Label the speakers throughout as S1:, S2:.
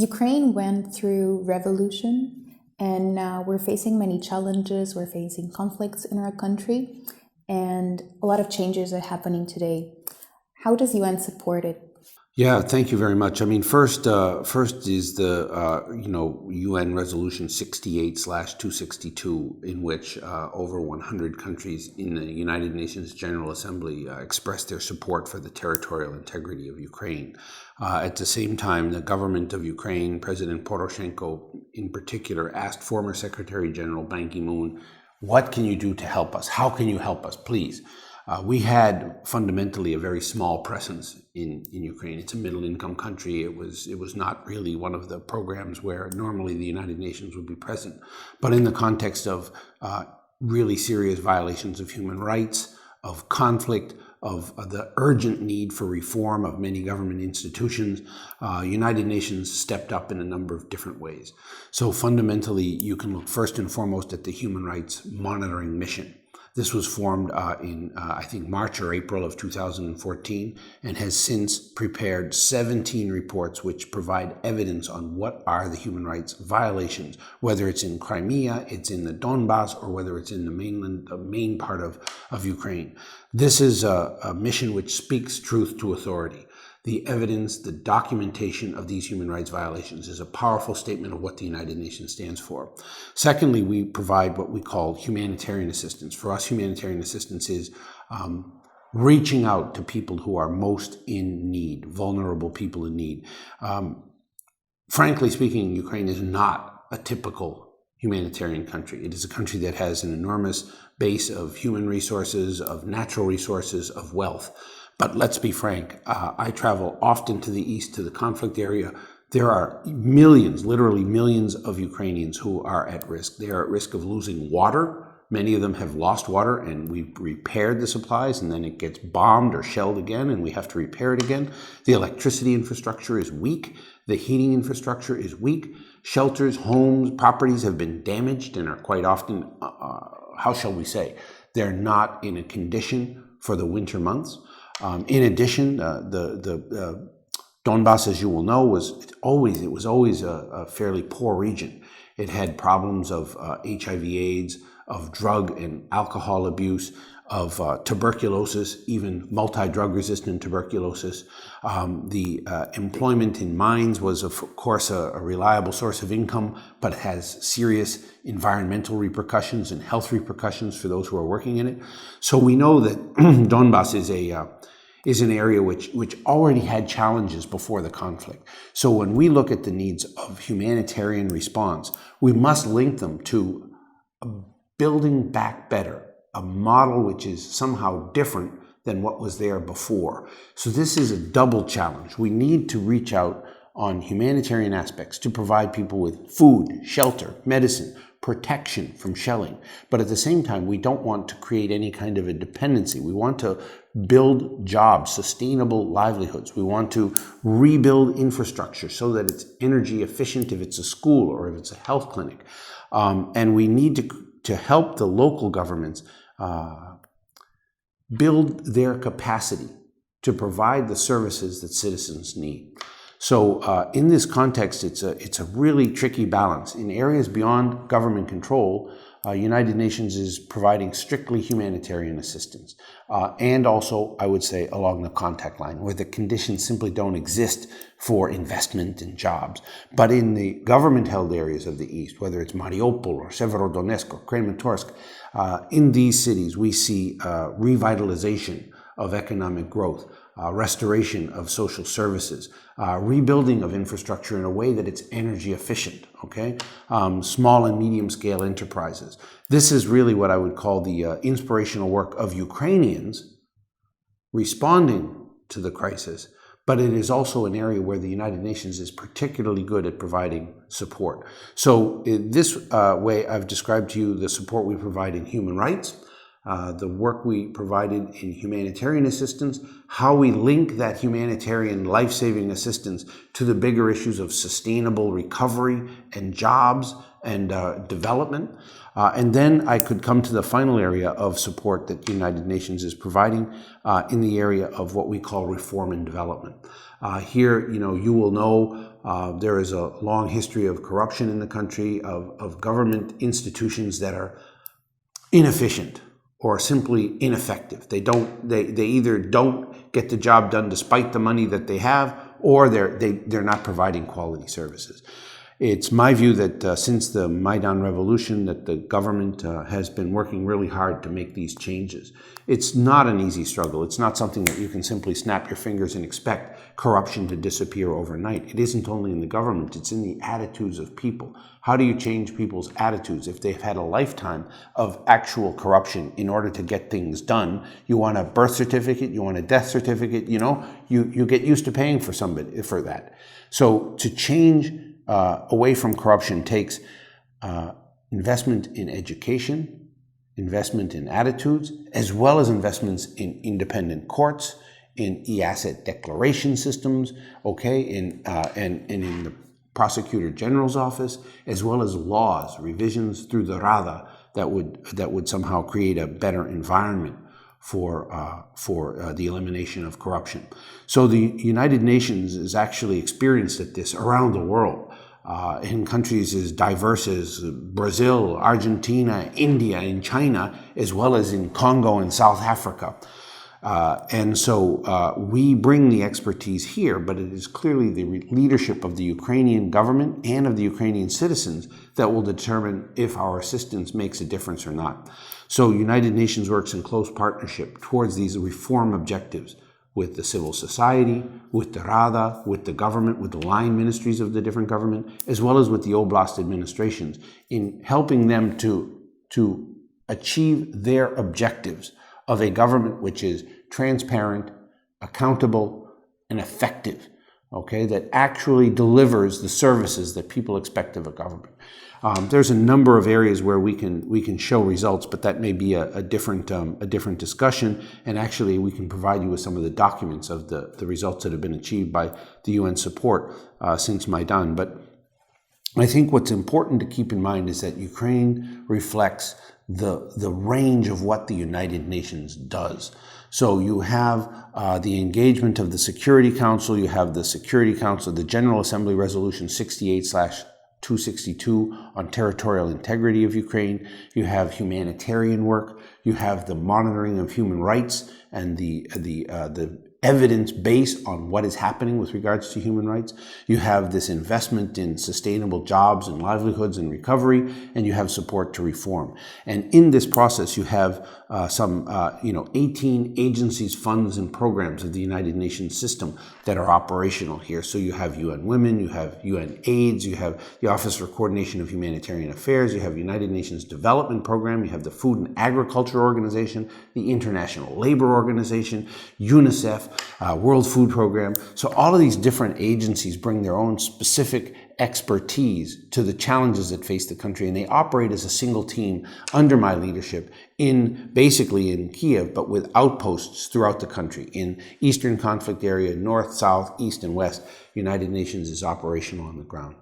S1: Ukraine went through revolution, and now we're facing many challenges. We're facing conflicts in our country, and a lot of changes are happening today. How does UN support it?
S2: Yeah, thank you very much. I mean, first, uh, first is the uh, you know UN Resolution 68 slash 262, in which uh, over 100 countries in the United Nations General Assembly uh, expressed their support for the territorial integrity of Ukraine. Uh, at the same time, the government of Ukraine, President Poroshenko in particular, asked former Secretary General Ban Ki-moon, "What can you do to help us? How can you help us, please?" Uh, we had fundamentally a very small presence in, in Ukraine. It's a middle income country. It was it was not really one of the programs where normally the United Nations would be present. But in the context of uh, really serious violations of human rights, of conflict, of uh, the urgent need for reform of many government institutions, uh, United Nations stepped up in a number of different ways. So fundamentally, you can look first and foremost at the human rights monitoring mission. This was formed uh, in, uh, I think, March or April of 2014 and has since prepared 17 reports which provide evidence on what are the human rights violations, whether it's in Crimea, it's in the Donbass, or whether it's in the mainland, the main part of, of Ukraine. This is a, a mission which speaks truth to authority the evidence, the documentation of these human rights violations is a powerful statement of what the United Nations stands for. Secondly, we provide what we call humanitarian assistance. For us, humanitarian assistance is um, reaching out to people who are most in need, vulnerable people in need. Um, frankly speaking, Ukraine is not a typical humanitarian country. It is a country that has an enormous base of human resources, of natural resources, of wealth. But let's be frank, uh, I travel often to the east, to the conflict area. There are millions, literally millions of Ukrainians who are at risk. They are at risk of losing water. Many of them have lost water, and we've repaired the supplies, and then it gets bombed or shelled again, and we have to repair it again. The electricity infrastructure is weak. The heating infrastructure is weak. Shelters, homes, properties have been damaged and are quite often, uh, uh how shall we say, they're not in a condition for the winter months. Um, in addition, uh, the the uh, Donbass, as you will know, was always it was always a, a fairly poor region. It had problems of uh, HIV/AIDS, of drug and alcohol abuse, of uh, tuberculosis, even multi-drug resistant tuberculosis. Um, the uh, employment in mines was, of course, a, a, reliable source of income, but has serious environmental repercussions and health repercussions for those who are working in it. So we know that Donbass is a uh, is an area which, which already had challenges before the conflict. So when we look at the needs of humanitarian response, we must link them to building back better, a model which is somehow different than what was there before. So this is a double challenge. We need to reach out on humanitarian aspects to provide people with food, shelter, medicine, protection from shelling. But at the same time, we don't want to create any kind of a dependency. We want to build jobs, sustainable livelihoods. We want to rebuild infrastructure so that it's energy efficient if it's a school or if it's a health clinic. Um, and we need to, to help the local governments uh, build their capacity to provide the services that citizens need. So uh, in this context, it's a, it's a really tricky balance. In areas beyond government control, uh, United Nations is providing strictly humanitarian assistance. Uh, and also, I would say, along the contact line, where the conditions simply don't exist for investment and jobs. But in the government-held areas of the East, whether it's Mariupol or Severodonetsk or Kramatorsk, uh, in these cities, we see uh, revitalization of economic growth uh, restoration of social services, uh, rebuilding of infrastructure in a way that it's energy efficient, okay? Um, small and medium scale enterprises. This is really what I would call the uh, inspirational work of Ukrainians responding to the crisis, but it is also an area where the United Nations is particularly good at providing support. So, in this uh, way, I've described to you the support we provide in human rights uh, the work we provided in humanitarian assistance, how we link that humanitarian life saving assistance to the bigger issues of sustainable recovery and jobs and uh, development. Uh, and then I could come to the final area of support that the United Nations is providing uh, in the area of what we call reform and development. Uh, here, you know, you will know there is a long history of corruption in the country, of, of government institutions that are inefficient or simply ineffective. They don't. They, they either don't get the job done despite the money that they have, or they're they, they're not providing quality services. It's my view that uh, since the Maidan revolution, that the government uh, has been working really hard to make these changes. It's not an easy struggle. It's not something that you can simply snap your fingers and expect corruption to disappear overnight. It isn't only in the government, it's in the attitudes of people. How do you change people's attitudes if they've had a lifetime of actual corruption in order to get things done? You want a birth certificate, you want a death certificate, you know, you, you get used to paying for somebody for that. So to change uh, away from corruption takes uh, investment in education, investment in attitudes, as well as investments in independent courts, in e-asset declaration systems, okay, in uh, and, and in the prosecutor general's office, as well as laws, revisions through the RADA that would that would somehow create a better environment for uh, for uh, the elimination of corruption. So the United Nations is actually experienced at this around the world uh, in countries as diverse as Brazil, Argentina, India, and China, as well as in Congo and South Africa. Uh, and so uh, we bring the expertise here, but it is clearly the leadership of the Ukrainian government and of the Ukrainian citizens that will determine if our assistance makes a difference or not. So United Nations works in close partnership towards these reform objectives with the civil society, with the Rada, with the government, with the line ministries of the different government, as well as with the oblast administrations in helping them to, to achieve their objectives of a government which is transparent, accountable, and effective, okay, that actually delivers the services that people expect of a government. Um, there's a number of areas where we can we can show results, but that may be a, a different um, a different discussion. And actually, we can provide you with some of the documents of the, the results that have been achieved by the UN support uh, since Maidan. But I think what's important to keep in mind is that Ukraine reflects the the range of what the United Nations does. So you have uh, the engagement of the Security Council, you have the Security Council, the General Assembly Resolution 68 slash 262 on territorial integrity of Ukraine. You have humanitarian work. You have the monitoring of human rights and the the uh, the evidence based on what is happening with regards to human rights. You have this investment in sustainable jobs and livelihoods and recovery, and you have support to reform. And in this process, you have uh, some, uh, you know, 18 agencies, funds, and programs of the United Nations system that are operational here. So you have UN Women, you have UN AIDS, you have the Office for Coordination of Humanitarian Affairs, you have United Nations Development Program, you have the Food and Agriculture Organization, the International Labor Organization, UNICEF, uh, World Food Program. So all of these different agencies bring their own specific expertise to the challenges that face the country, and they operate as a single team under my leadership in basically in Kiev, but with outposts throughout the country in eastern conflict area, north, south, east, and west. United Nations is operational on the ground.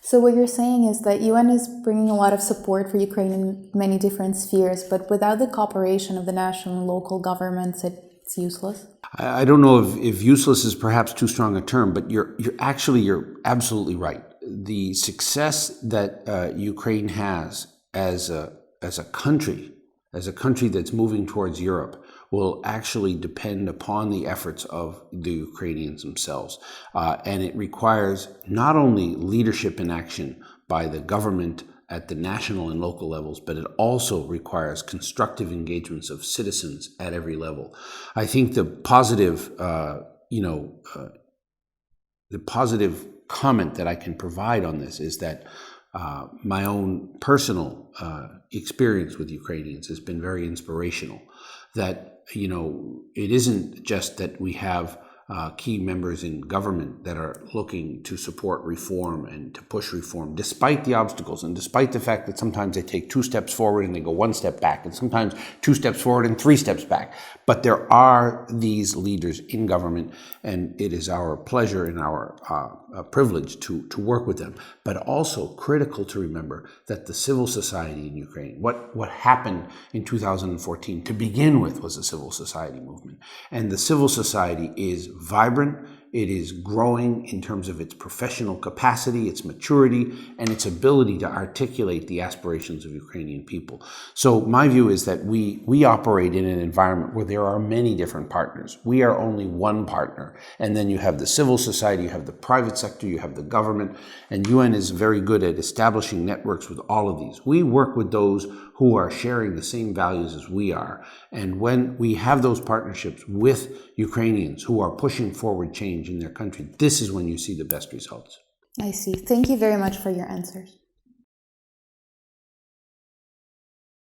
S1: So what you're saying is that UN is bringing a lot of support for Ukraine in many different spheres, but without the cooperation of the national and local governments, it's useless.
S2: I don't know if, if useless is perhaps too strong a term, but you're you're actually you're absolutely right. The success that uh, Ukraine has as a as a country, as a country that's moving towards Europe, will actually depend upon the efforts of the Ukrainians themselves, uh, and it requires not only leadership in action by the government at the national and local levels, but it also requires constructive engagements of citizens at every level. I think the positive, uh, you know, uh, the positive comment that I can provide on this is that uh, my own personal uh, experience with Ukrainians has been very inspirational. That you know, it isn't just that we have uh, key members in government that are looking to support reform and to push reform, despite the obstacles and despite the fact that sometimes they take two steps forward and they go one step back, and sometimes two steps forward and three steps back. But there are these leaders in government, and it is our pleasure and our uh, privilege to, to work with them. But also critical to remember that the civil society in Ukraine, what, what happened in 2014 to begin with was a civil society movement. And the civil society is vibrant, It is growing in terms of its professional capacity, its maturity, and its ability to articulate the aspirations of Ukrainian people. So my view is that we we operate in an environment where there are many different partners. We are only one partner, and then you have the civil society, you have the private sector, you have the government, and UN is very good at establishing networks with all of these. We work with those who are sharing the same values as we are. And when we have those partnerships with Ukrainians who are pushing forward change in their country, this is when you see the best results.
S1: I see. Thank you very much for your answers.